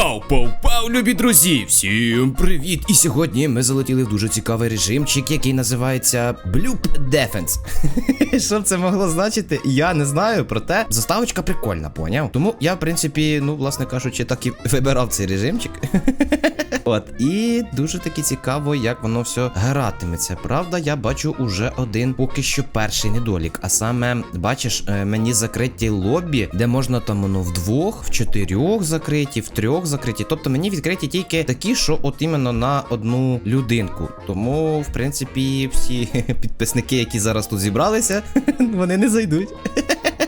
Пау, пау, пау, любі друзі! Всім привіт! І сьогодні ми залетіли в дуже цікавий режимчик, який називається Bloop Defense. Що б це могло значити? Я не знаю, проте заставочка прикольна, поняв? Тому я, в принципі, ну, власне кажучи, так і вибирав цей режимчик. От, і дуже таки цікаво, як воно все гратиметься. Правда, я бачу уже один поки що перший недолік. А саме, бачиш, е, мені закриті лобі, де можна там воно вдвох, в чотирьох закриті, в трьох закриті. Тобто мені відкриті тільки такі, що от іменно на одну людинку. Тому, в принципі, всі підписники, які зараз тут зібралися, вони не зайдуть.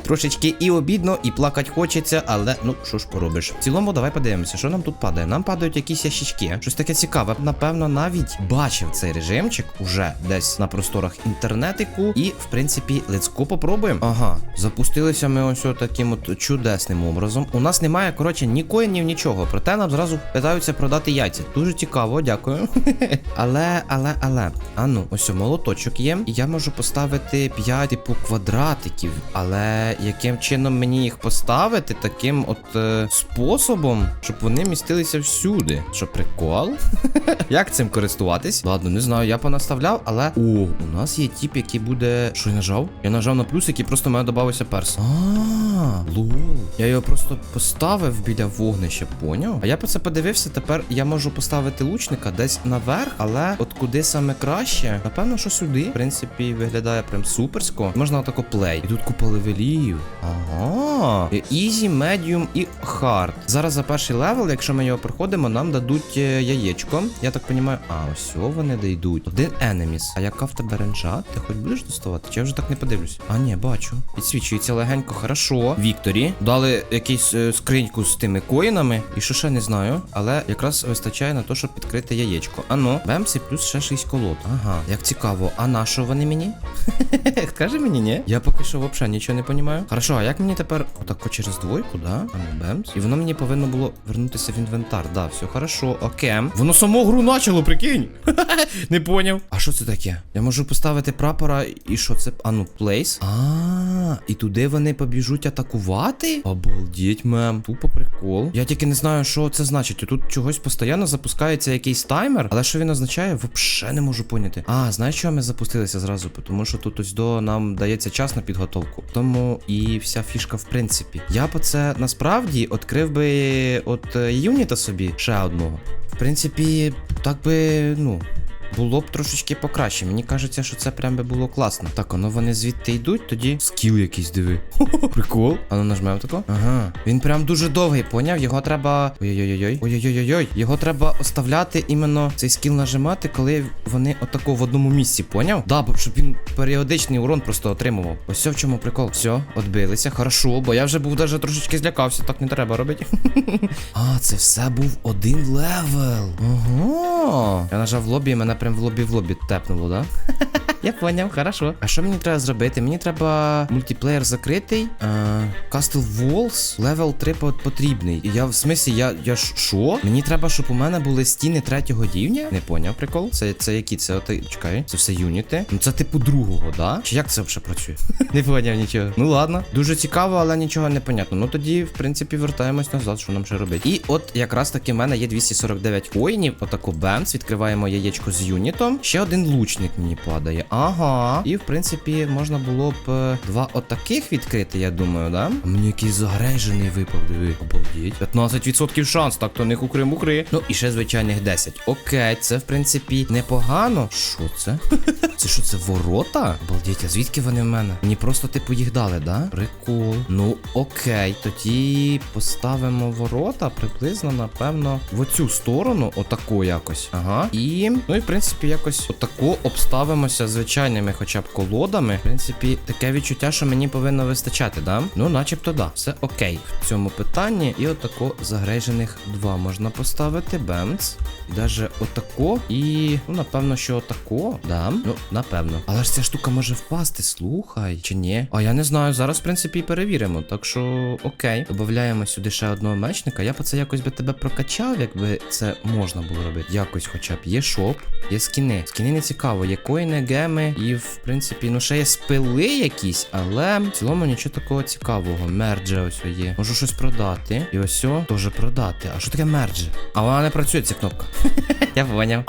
Трошечки і обідно, і плакать хочеться, але ну що ж поробиш. В цілому, давай подивимося, що нам тут падає. Нам падають якісь ящички. Щось таке цікаве. Напевно, навіть бачив цей режимчик уже десь на просторах інтернетику. І, в принципі, лецько попробуємо. Ага, запустилися ми ось таким от чудесним образом. У нас немає, коротше, ні коїнів, нічого. Проте нам зразу питаються продати яйця. Дуже цікаво, дякую. але, але, але. А ну, ось молоточок є. І я можу поставити 5 типу квадратиків. Але яким чином мені їх поставити таким от е, способом, щоб вони містилися всюди? Що прикол? Як цим користуватись? Ладно, не знаю, я понаставляв, але. О, у нас є тип, який буде. Що я нажав? Я нажав на плюс, який просто мене додався перс. А, лол. Я його просто поставив біля вогнища, поняв? А я по це подивився, тепер я можу поставити лучника десь наверх, але от куди саме краще? Напевно, що сюди. В принципі, виглядає прям суперсько. Можна отако плей. І тут купа левелів. Ага. Ізі, медіум і хард. Зараз за перший левел, якщо ми його проходимо, нам дадуть е, яєчко. Я так розумію. А, ось вони дійдуть. Один енеміс. А яка в тебе ренджа? Ти хоч будеш доставати? Чи я вже так не подивлюсь? А, ні, бачу. Підсвічується легенько, хорошо. Вікторі. Дали якийсь е, скриньку з тими коїнами. І що ще не знаю. Але якраз вистачає на те, щоб підкрити яєчко. Ано, бемс і плюс ще 6 колод. Ага, як цікаво. А на що вони мені? Скажи мені, ні? Я поки що взагалі нічого не розумію. Хорошо, а як мені тепер отако через двойку, да? Ну бемс. І воно мені повинно було вернутися в інвентар. Да, все хорошо, окей. Воно саму гру начало, прикинь. не поняв. А що це таке? Я можу поставити прапора і що це? А ну, плейс. А, і туди вони побіжуть атакувати? Обалдіть, мем. Тупо прикол. Я тільки не знаю, що це значить. Тут чогось постійно запускається якийсь таймер, але що він означає, взагалі не можу поняти. А, знаєш, чого ми запустилися зразу? Тому що тут ось до нам дається час на підготовку. Тому і вся фішка, в принципі. Я б це насправді відкрив би от е, юніта собі ще одного. В принципі, так би, ну. Було б трошечки покраще. Мені кажеться, що це прям би було класно. Так, воно вони звідти йдуть, тоді скіл якийсь диви. Прикол. А ну нажмемо тако. Ага. Він прям дуже довгий, поняв? Його треба. Ой-ой-ой. Ой-ой-ой. Його треба оставляти іменно цей скіл нажимати, коли вони отако в одному місці, поняв? Да, щоб він періодичний урон просто отримував. Ось все в чому прикол. Все, отбилися. Хорошо, бо я вже був даже трошечки злякався, так не треба робити. А, це все був один левел. Ого. Я нажав в лобі, і мене прям в лобі в лобі тепнуло, да? Я поняв, хорошо. А що мені треба зробити? Мені треба мультиплеєр закритий. Castle Walls, левел 3 потрібний. І я в смислі, я. я що? Мені треба, щоб у мене були стіни третього рівня? Не поняв прикол. Це, це які? Це от, чекай, це все юніти. Ну це типу другого, да? Чи як це взагалі працює? не поняв нічого. Ну ладно. Дуже цікаво, але нічого не понятно. Ну тоді, в принципі, вертаємось назад, що нам ще робити. І от якраз таки в мене є 249 коїнів. Отако бемс. Відкриваємо яєчко з юнітом. Ще один лучник мені падає. Ага. І в принципі можна було б е, два отаких відкрити, я думаю, да? Мені якийсь загрежений випав, диви. Обалдіть. 15% шанс, так то не хукри-мукри. Ну і ще звичайних 10. Окей, це в принципі непогано. Що це? Це що, це ворота? Обалдіть, а звідки вони в мене? Мені просто типу їх дали, да? Прикол. Ну окей, тоді поставимо ворота приблизно, напевно, в оцю сторону, отаку якось. Ага. І, ну і в принципі, якось отаку обставимося звичайними хоча б колодами. В принципі, таке відчуття, що мені повинно вистачати, да? Ну, начебто, да. Все окей в цьому питанні. І отако загрежених два можна поставити. Бемц. Даже отако. І, ну, напевно, що отако. Да. Ну, напевно. Але ж ця штука може впасти, слухай. Чи ні? А я не знаю. Зараз, в принципі, перевіримо. Так що, окей. Додаємо сюди ще одного мечника. Я б це якось би тебе прокачав, якби це можна було робити. Якось хоча б. Є шоп, є скіни. Скіни не цікаво, є коїни, геми, і в принципі, ну ще є спили якісь, але в цілому нічого такого цікавого. Мерджа ось є. Можу щось продати. І ось о, теж продати. А що таке мерджа? А вона не працює, ця кнопка. Я поняв.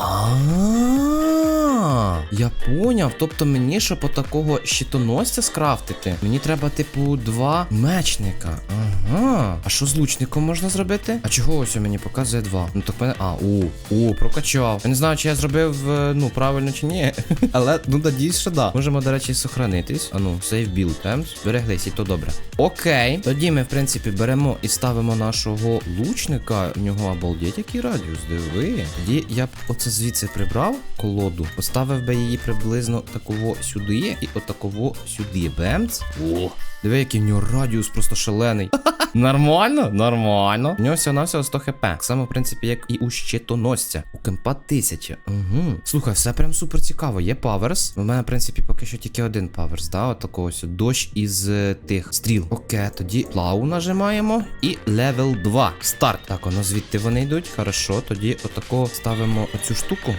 Я поняв. Тобто мені, щоб отакого щитоносця скрафтити, мені треба, типу, два мечника. Ага. А що з лучником можна зробити? А чого ось мені показує два? Ну так мене. А, о, о, прокачав. Я не знаю, чи я зробив, е, ну, правильно чи ні. Але ну надіюсь, що да. Можемо, до речі, сохранитись. А ну, save build. Ем, збереглись, і то добре. Окей. Тоді ми, в принципі, беремо і ставимо нашого лучника. У нього обалдеть, який радіус, диви. Тоді я б оце звідси прибрав колоду, поставив би її приблизно такого сюди і отаково сюди. Бемц. О. Диви, який в нього радіус просто шалений. Нормально? Нормально. У нього всього на всього 100 хп. Так само, в принципі, як і у щитоносця. У кемпа 1000. Угу. Слухай, все прям супер цікаво. Є паверс. У мене, в принципі, поки що тільки один паверс, да? От такого ось. Дощ із е, тих стріл. Окей, тоді плау нажимаємо. І левел 2. Старт. Так, воно звідти вони йдуть. Хорошо, тоді отако ставимо оцю штуку.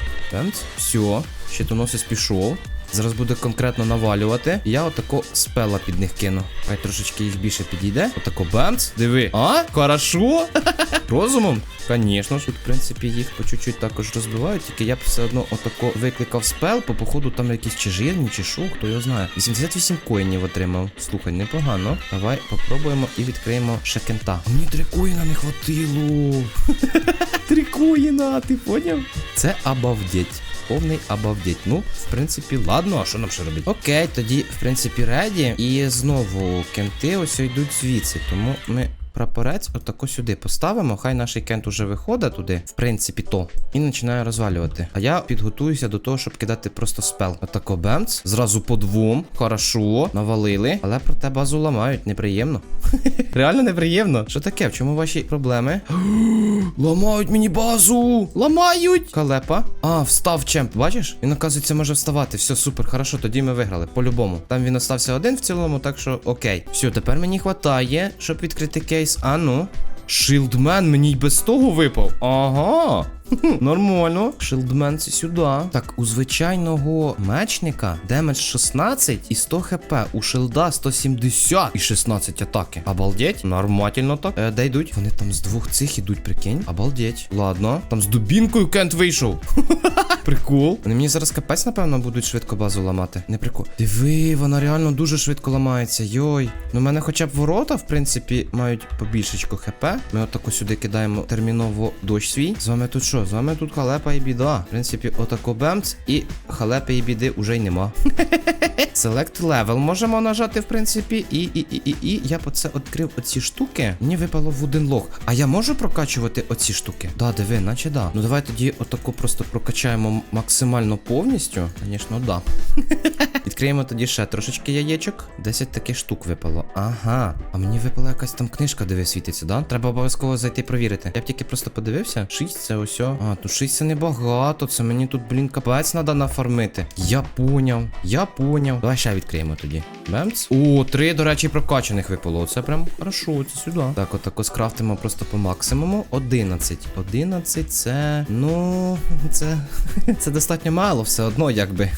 Все. Щитоносець пішов. Зараз буде конкретно навалювати. Я отако спела під них кину. Хай трошечки їх більше підійде. Отако бемц. Диви. А? Хорошо? Розумом? Звісно ж. Тут, в принципі, їх по чуть-чуть також розбивають. Тільки я б все одно отако викликав спел, по походу там якісь чи жирні, чи шо, хто його знає. 88 коїнів отримав. Слухай, непогано. Давай попробуємо і відкриємо ще кента. А Мені три коїна не хватило. Три коїна, ти поняв? Це обалдеть. Повний обалдеть. Ну, в принципі, ладно, а що нам ще робити? Окей, тоді, в принципі, реді. І знову кенти ось йдуть звідси. Тому ми прапорець отако сюди поставимо. Хай наш кент уже виходить туди, в принципі, то. І починає розвалювати. А я підготуюся до того, щоб кидати просто спел. Отако бемц. Зразу по двом. Хорошо. Навалили. Але проте базу ламають. Неприємно. Реально неприємно. Що таке? В чому ваші проблеми? Ламають мені базу! Ламають! Калепа. А, встав чемп. Бачиш? Він, оказується, може вставати. Все, супер, хорошо, тоді ми виграли. По-любому. Там він остався один в цілому, так що окей. Все, тепер мені хватає, щоб відкрити кейс. А ну. Шилдмен мені й без того випав. Ага. Нормально. Шилдмен сюди. Так, у звичайного мечника демедж 16 і 100 хп. У шилда 170 і 16 атаки. Обалдеть. Нормально так. Е, де йдуть? Вони там з двох цих ідуть, прикинь. Обалдеть. Ладно. Там з дубінкою Кент вийшов. Прикол. Вони мені зараз капець, напевно, будуть швидко базу ламати. Не прикол. Диви, вона реально дуже швидко ламається. Йой. Ну, в мене хоча б ворота, в принципі, мають побільшечко хп. Ми отако сюди кидаємо терміново дощ свій. З вами тут що? З вами тут халепа і біда. В принципі, отако бемц, і халепи і біди уже й нема. Select level можемо нажати, в принципі, і, і, і, і, і я б оце відкрив оці штуки. Мені випало в один лог. А я можу прокачувати оці штуки? Да, диви, наче да. Ну давай тоді отако просто прокачаємо максимально повністю. Звісно, да. Відкриємо тоді ще трошечки яєчок. 10 таких штук випало. Ага. А мені випала якась там книжка, диви, світиться, да? Треба обов'язково зайти провірити. Я б тільки просто подивився. 6 це ось. А, тут 6 це небагато. Це мені тут, блін, капець треба нафармити. Я поняв. Я поняв. Давай ще відкриємо тоді. Бемц. О, три, до речі, прокачаних випало. Це прям хорошо, це сюди. Так, отако скрафтимо просто по максимуму. 11. 11 це. Ну, це. Це достатньо мало, все одно, якби.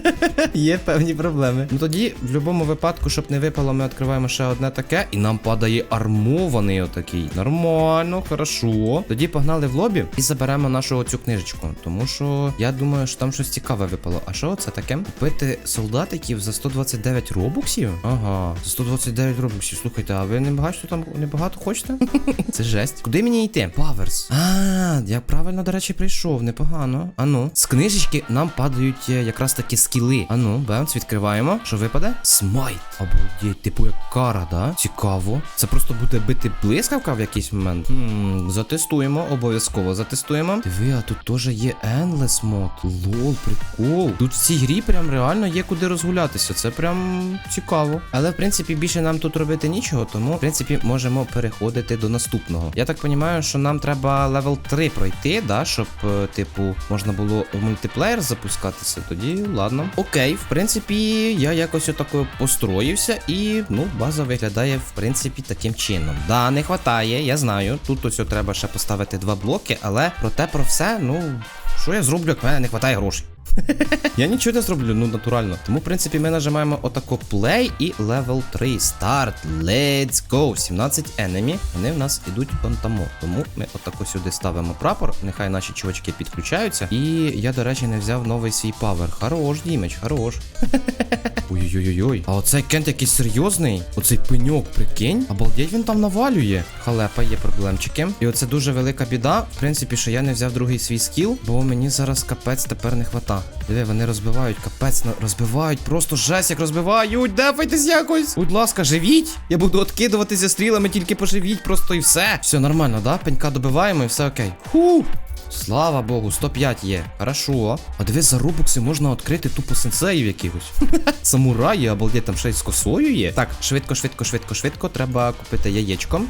Є певні проблеми. Ну тоді, в будь-якому випадку, щоб не випало, ми відкриваємо ще одне таке, і нам падає армований отакий. Нормально, хорошо. Тоді погнали в лобі і заберемо нашу цю книжечку. Тому що я думаю, що там щось цікаве випало. А що це таке? Купити солдатиків за 129 робоксів? Ага, за 129 робоксів. Слухайте, а ви не багато там не багато хочете? Це жесть. Куди мені йти? Паверс. А, я правильно, до речі, прийшов. Непогано. Ану. З книжечки нам падають е, якраз такі скіли. Ану, бемц, відкриваємо. Що випаде? Смайт. Обалдеть, типу як кара, да? Цікаво. Це просто буде бити блискавка в якийсь момент. Хм, затестуємо, обов'язково затестуємо. Диви, а тут теж є Endless мод. Лол, прикол. Тут в цій грі прям реально є куди розгулятися. Це прям цікаво. Але в принципі більше нам тут робити нічого, тому в принципі можемо переходити до наступного. Я так розумію, що нам треба левел 3 пройти, да, щоб, е, типу, можна було в мультиплеєр запускатися. Тоді ладно. Окей, в принципі, я якось отако построївся, і ну, база виглядає в принципі таким чином. Да, не хватає, я знаю. Тут ось треба ще поставити два блоки, але проте про все, ну. Що я зроблю, як мене не вистачає грошей? Я нічого не зроблю, ну натурально. Тому, в принципі, ми нажимаємо отако play і level 3. Start. Let's go. 17 enemy. Вони в нас ідуть вон тому. Тому ми отако сюди ставимо прапор. Нехай наші чувачки підключаються. І я, до речі, не взяв новий свій павер. Хорош, Дімич, хорош. Ой-ой-ой. А оцей кент якийсь серйозний. Оцей пеньок, прикинь. Обалдеть він там навалює. Халепа, є проблемчики. І оце дуже велика біда. В принципі, що я не взяв другий свій скіл, бо мені зараз капець тепер не хвата. Диви, вони розбивають, капець розбивають, просто жесть, як розбивають. Дефайтесь якось. Будь ласка, живіть. Я буду откидуватися стрілами, тільки поживіть, просто і все. Все нормально, да? Пенька добиваємо і все окей. Ху. Слава Богу, 105 є. Хорошо. А диви, за робокси можна відкрити тупо сенсеїв якихось. Самураї, обалдеть, там ще й з косою є. Так, швидко, швидко, швидко, швидко. Треба купити яєчко.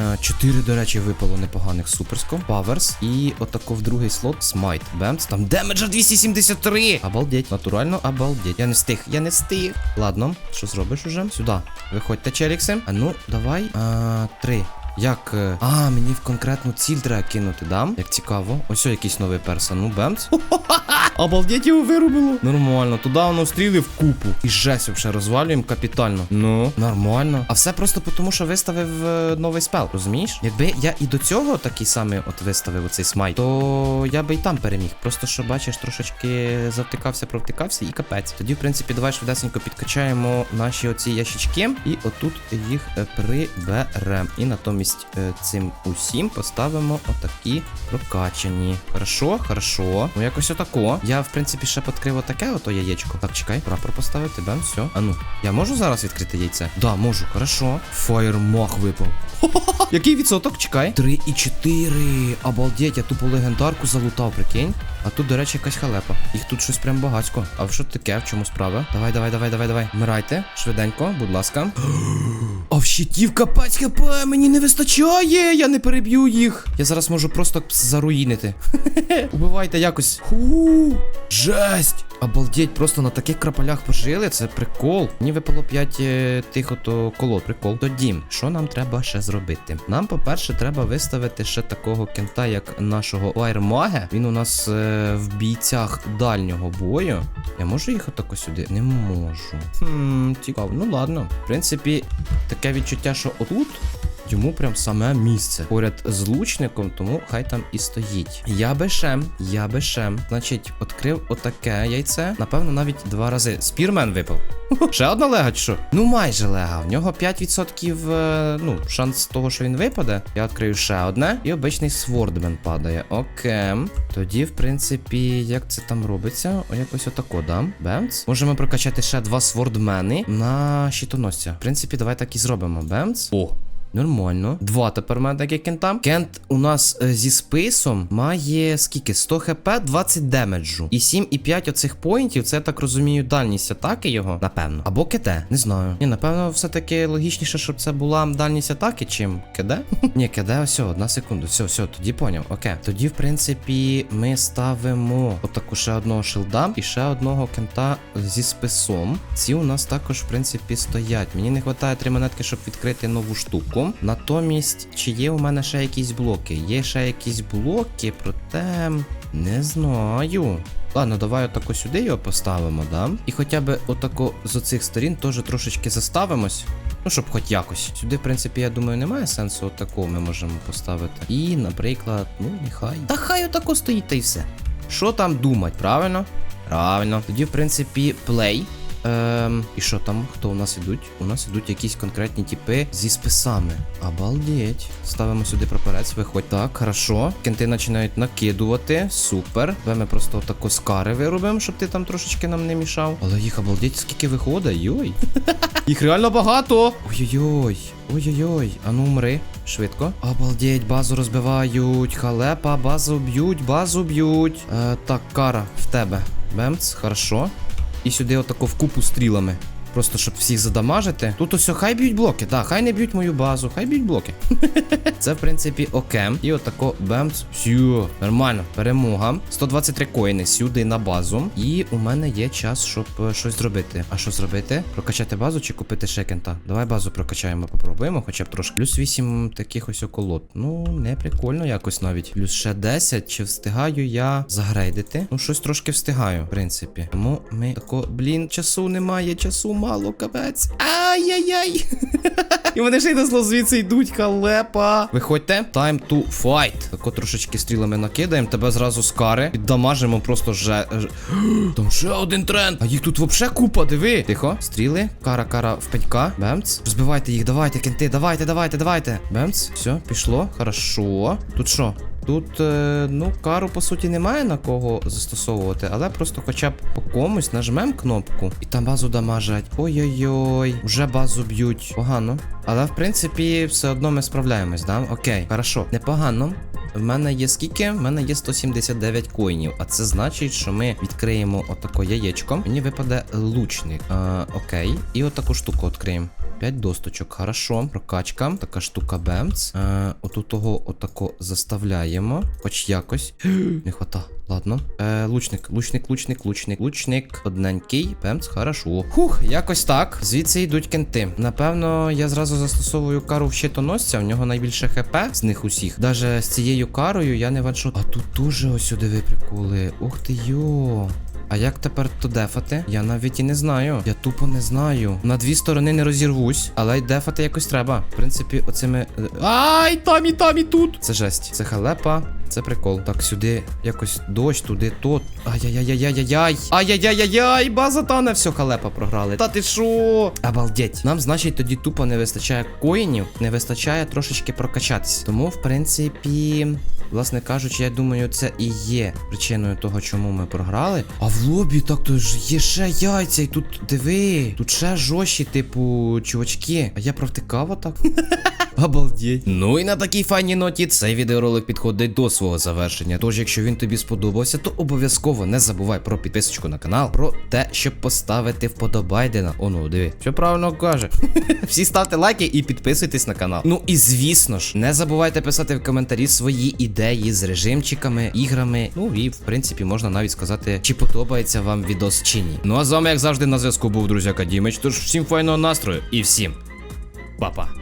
Е, Чотири, до речі, випало непоганих суперско. Паверс. І отако в другий слот смайт. Бемс. Там демеджа 273. Обалдеть. Натурально, обалдеть. Я не встиг, я не встиг. Ладно, що зробиш уже? Сюди. Виходьте, челікси. А ну, давай. А, три. Як. е, А, мені в конкретну ціль треба кинути, да? Як цікаво. Ось якийсь новий персон. Ну, бемц. Обалдеть його вирубило. Нормально, туди воно стріли в купу. І жесть вообще розвалюємо капітально. Ну, нормально. А все просто тому, що виставив е, новий спел, розумієш? Якби я і до цього такий самий от виставив оцей смайт, то я би і там переміг. Просто що бачиш, трошечки завтикався, провтикався і капець. Тоді, в принципі, давай швидесенько підкачаємо наші оці ящички, і отут їх е, приберемо. І натомість е, цим усім поставимо отакі прокачані. Хорошо, хорошо. Ну якось отако. Я, в принципі, ще підкрив отаке ото яєчко. Так, чекай, прапор поставити, бем, все. А ну, я можу зараз відкрити яйце? Да, можу, хорошо. Фаєрмах випав. Який відсоток? Чекай. 3,4. Обалдеть, я тупо легендарку залутав, прикинь. А тут, до речі, якась халепа. Їх тут щось прям багатько. А що таке? В чому справа? Давай, давай, давай, давай, давай. Вмирайте. Швиденько, будь ласка. В щитів капець хп, мені не вистачає. Я не переб'ю їх. Я зараз можу просто заруїнити. Убивайте якось. Ху. Жесть. Обалдеть, просто на таких крапалях пожили. Це прикол. Мені випало 5 е, тих ото колод. Прикол. Тоді, що нам треба ще зробити? Нам, по-перше, треба виставити ще такого кента, як нашого Вайрмаге. Він у нас е, в бійцях дальнього бою. Я можу їх отако сюди? Не можу. Хм, цікаво. Ну ладно. В принципі, таке відчуття, що отут. Йому прям саме місце поряд з лучником, тому хай там і стоїть. Я ще, я ще, значить, відкрив отаке яйце. Напевно, навіть два рази. Спірмен випав. Ще одна лега, чи що? Ну, майже лега. В нього 5% е, ну, шанс того, що він випаде. Я відкрию ще одне. І обичний свордмен падає. Окей. Тоді, в принципі, як це там робиться? О, якось отако, да? Бемц. Можемо прокачати ще два свордмени на щитоносця. В принципі, давай так і зробимо. Бемц. О, Нормально. Два тепер в мене таке кента. Кент у нас е, зі списом має скільки? 100 хп, 20 демеджу. І 7,5 оцих поінтів, це я так розумію, дальність атаки його, напевно. Або КД, не знаю. Ні, напевно, все-таки логічніше, щоб це була дальність атаки, чим КД. Ні, КД, ось, одна секунду. Все, все, тоді поняв. Окей. Тоді, в принципі, ми ставимо отаку ще одного шилда і ще одного кента зі списом. Ці у нас також, в принципі, стоять. Мені не вистачає три монетки, щоб відкрити нову штуку. Натомість, чи є у мене ще якісь блоки? Є ще якісь блоки, проте не знаю. Ладно, давай отако сюди його поставимо, да? І хоча б отако з оцих сторін теж трошечки заставимось. Ну, щоб хоч якось. Сюди, в принципі, я думаю, немає сенсу отако ми можемо поставити. І, наприклад, ну, нехай. Та хай отако стоїть та й все. Що там думать, правильно? Правильно. Тоді, в принципі, плей. Ем, і що там? Хто у нас ідуть? У нас ідуть якісь конкретні типи зі списами. Обалдеть. Ставимо сюди прапорець, виходь. Так, хорошо. Кенти починають накидувати. Супер. Давай ми просто отако скари виробимо, щоб ти там трошечки нам не мішав. Але їх обалдеть, скільки виходить, йой. Їх реально багато. Ой-ой-ой. Ой-ой-ой. А ну умри. Швидко. Обалдеть, базу розбивають. Халепа, базу б'ють, базу б'ють. Е, так, кара в тебе. Бемц, хорошо. І сюди отако в купу стрілами. Просто щоб всіх задамажити. Тут ось хай б'ють блоки, так, хай не б'ють мою базу, хай б'ють блоки. Це, в принципі, окем. І отако бемц. Все, нормально, перемога. 123 коїни сюди на базу. І у мене є час, щоб е, щось зробити. А що зробити? Прокачати базу чи купити шекента? Давай базу прокачаємо, попробуємо, хоча б трошки. Плюс 8 таких ось околот. Ну, не прикольно якось навіть. Плюс ще 10. Чи встигаю я загрейдити? Ну, щось трошки встигаю, в принципі. Тому ми тако, блін, часу немає, часу мало, капець. Ай-яй-яй. І вони ще й на зло звідси йдуть, халепа. Виходьте, time to fight. Тако трошечки стрілами накидаємо, тебе зразу з кари. Піддамажимо просто вже. ж- Там ще один тренд. А їх тут вообще купа, диви. Тихо, стріли, кара, кара в пенька. Бемц. Розбивайте їх, давайте, кенти, давайте, давайте, давайте. Бемц. Все, пішло. Хорошо. Тут що? Тут, е, ну, кару, по суті, немає на кого застосовувати, але просто хоча б по комусь нажмем кнопку і там базу дамажать. Ой-ой-ой, вже базу б'ють. Погано. Але в принципі, все одно ми справляємось, да? Окей, хорошо. Непогано. В мене є скільки? В мене є 179 коїнів. А це значить, що ми відкриємо отако яєчко. Мені випаде лучник. Е, окей. І отаку штуку відкриємо. 5 досточок, хорошо. Прокачка. Така штука бемц. Е, отут того отако заставляємо. Хоч якось. Не хвата. Ладно. Е, лучник, лучник, лучник, лучник, лучник. Одненький. Бемц, хорошо. Хух, якось так. Звідси йдуть кенти. Напевно, я зразу застосовую кару в щитоносця. У нього найбільше хп з них усіх. Даже з цією карою я не ваншот. А тут дуже ось сюди приколи. Ух ти йо. А як тепер то дефати? Я навіть і не знаю. Я тупо не знаю. На дві сторони не розірвусь, але й дефати якось треба. В принципі, оцими. е, Ай, там і там і тут. Це жесть. Це халепа. Це прикол. Так, сюди якось дощ, туди то. Ай-яй-яй-яй-яй-яй. Ай-яй-яй-яй-яй, база тане, все, халепа програли. Та ти шо? Обалдеть. Нам, значить, тоді тупо не вистачає коїнів, не вистачає трошечки прокачатися. Тому, в принципі, власне кажучи, я думаю, це і є причиною того, чому ми програли. А в лобі так то ж є ще яйця, і тут диви, тут ще жорсті, типу, чувачки. А я провтикав отак. Обалдеть. Ну і на такій файній ноті цей відеоролик підходить до свого завершення. Тож, якщо він тобі сподобався, то обов'язково не забувай про підписочку на канал, про те, щоб поставити вподобайдена. О, ну диви, що правильно каже. Всі ставте лайки і підписуйтесь на канал. Ну і звісно ж, не забувайте писати в коментарі свої ідеї з режимчиками, іграми. Ну і в принципі можна навіть сказати, чи подобається вам відос чи ні. Ну а з вами, як завжди, на зв'язку був друзяка Дімич. Тож всім файного настрою і всім па-па.